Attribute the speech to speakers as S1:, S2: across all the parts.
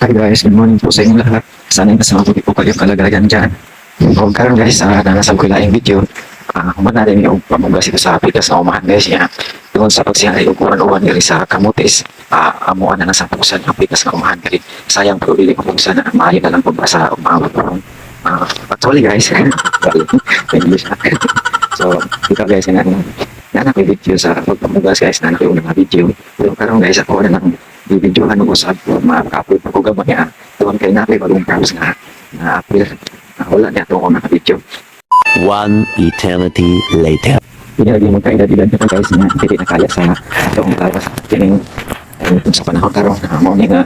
S1: Hi guys, good morning po sa inyo lahat. Sana nasa mabuti po kayo kalagayan dyan. O karon guys, uh, nanasab ko lang video. Uh, human na rin yung pamugas ito sa apitas na umahan guys niya. Doon sa pagsihanay ukuran-uwan diri sa kamutis, uh, amuan na nasa pusan ang apitas na umahan kali. Sayang pero dili ko pusan na maayo na lang po ba sa umawat po. Uh, actually guys, sorry, English na. so, ito guys, na na yung video sa pagpamugas guys, na yung mga video. Pero karon guys, ako na lang i-videohan ko sa ma-upload ko gamot niya. Doon kay natin bagong props nga na appear. Uh, wala niya ito ako naka-video.
S2: One eternity later.
S1: Pinalagay mo kaedad-edad na guys nga hindi na kaya sa itong tawas. Kining kung sa panahon karon na mo ni nga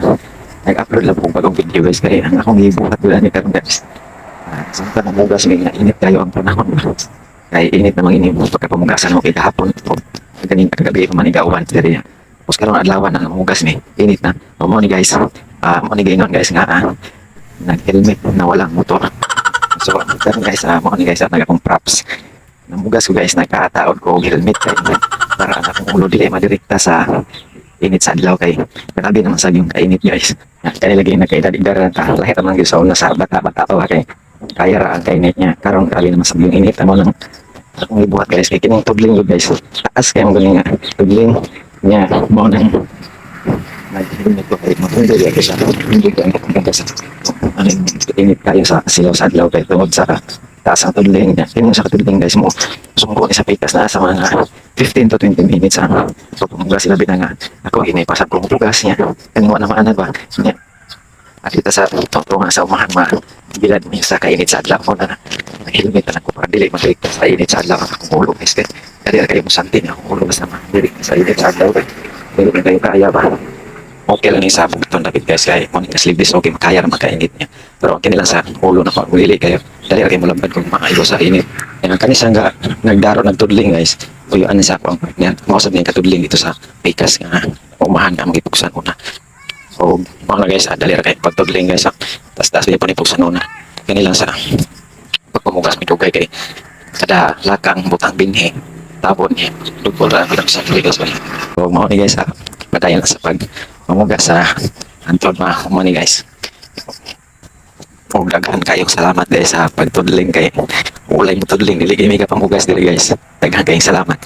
S1: nag-upload lang po bagong video guys kaya ang akong ibuhat wala ni karon guys. Uh, sa guys nga init kayo ang panahon. Kaya init namang init mo pagkapamugasan mo kay kahapon. Ganing kagabi pa manigawan diri niya. Tapos karon adlaw na mugas ni init na. O mo ni guys. Ah mo ni gayon guys nga ah, nag-helmet na walang motor. So, karon guys, ah, mo ni guys, ah, nagakong props. Namugas ko guys, nagkataon ko helmet kay para ang akong ulo dili madirikta sa init sa adlaw kay grabe naman sa yung kainit guys. Kaya lagi na kay edad ta lahat naman gyud sa una sa bata-bata pa kay kaya ra ang kainit niya. Karon grabe naman sa yung init amo lang akong ibuhat guys kay kining tudling guys. Taas kay mo gani nga tudling mo nang nag-helmet ko kay matunda gyud sa hindi ko ang pagpunta sa ano yung init kayo sa sa adlaw kay tungod sa taas ang niya. Tudling guys mo. Sumko ni sa na sa mga 15 to 20 minutes ang so pumugas sila na nga ako inipasap ko pugas niya. Kaning wala naman ba niya. At kita sa nga sa umahan ma bilad niya sa kainit mo na helmet na ko para sa init sa adlaw ang akong ulo guys kay dali kayo mo santin ang ulo basta ma dili sa init sa kay dili na kayo kaya ba? Okay lang sabog ito David guys. Kaya kung yung sleeveless okay makaya na magkainit niya. Pero okay nila sa ulo na pag dili kayo. Dali kayo mo lambad kung maayo sa init. Yan ang kanisa nga nagdaro nagtudling guys. Uyuan ni sa ako? Ang yan mausap niya katudling dito sa pikas nga. Umahan nga magipuksan ko na. So mga guys ah, dali ra kayo pagtudling guys ah. tas tas niya po ni puksan una kanilang sa pagpamugas mi dugay kay kada lakang butang binhi tabon niya dugol ra ang sa guys so mao ni guys ah padayon sa pag mamugas sa antod mga kumani guys. Og daghan kayong salamat guys sa pagtudling kay ulay mo tudling. Dili kay mega pamugas dili guys. Daghan kayong salamat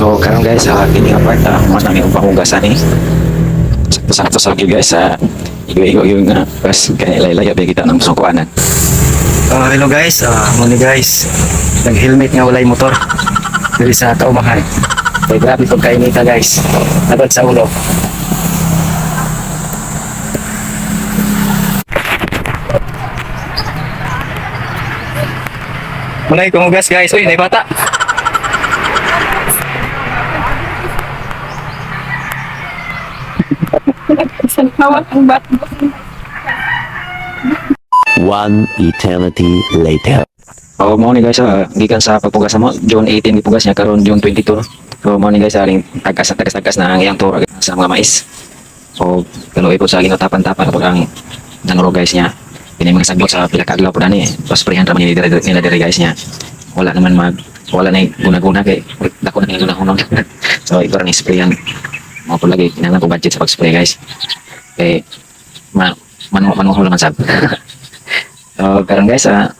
S1: So karon guys sa kini nga part ah, mas nami pamugasan ni. Sakto sa gyud guys sa igo-igo yung nga pas kay laylay ba kita nang sukuanan.
S3: Ah, hello guys, ah mo ni guys. Nag-helmet nga walay motor. Diri sa kaumahan. Kay grabe pag kainita guys. Dapat sa ulo. Mulai kumugas guys. Uy, nay bata.
S4: Bat.
S2: One eternity later.
S1: Oh, mo ni guys ah, gikan sa pagpugas mo June 18 gipugas niya karon June 22. no? So mo ni guys aling tagas tagas tagas na ang iyang tura sa mga mais. So kano ipo sa ginatapan-tapan kapag ang nanuro guys niya. Kini mga sagbot sa pila ka adlaw po dani. Tapos sprayan ra man nila nila diri guys niya. Wala naman mag wala na guna-guna kay dako na guna hunon. so iba ni sprayan. Mo po lagi kinahanglan ko budget sa pag-spray guys. Kay ma manu manuho naman sab. so karon guys ah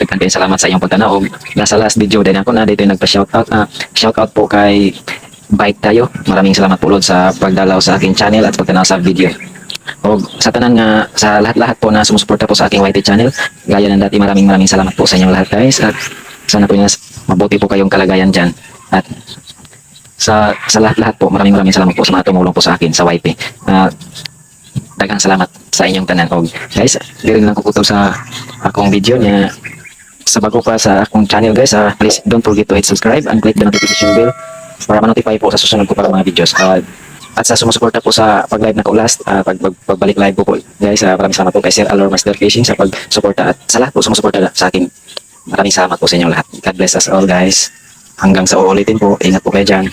S1: Daghan kayo salamat sa iyong pagtanaw. Nasa last video din ako na dito yung nagpa-shoutout. Ah, shoutout po kay Bike Tayo. Maraming salamat po sa pagdalaw sa aking channel at pagtanaw sa video. O sa tanan nga, sa lahat-lahat po na sumusuporta po sa aking YT channel. Gaya ng dati, maraming maraming salamat po sa inyong lahat guys. At sana po yung mabuti po kayong kalagayan dyan. At sa sa lahat-lahat po, maraming maraming salamat po sa mga tumulong po sa akin sa YT. Ah, daghang salamat sa inyong tanan og guys diri lang ko kutob sa akong video niya sa bago pa sa akong channel guys, ah, please don't forget to hit subscribe and click the notification bell para ma-notify po sa susunod ko pa mga videos. Ah, at sa sumusuporta po sa pag-live na ko last, ah, pag, pag, pagbalik live po po. Guys, ah, maraming salamat po kay Sir Alor Master Fishing sa pag-suporta at sa lahat po sumusuporta sa akin. Maraming salamat po sa inyo lahat. God bless us all guys. Hanggang sa uulitin po, ingat po kayo dyan.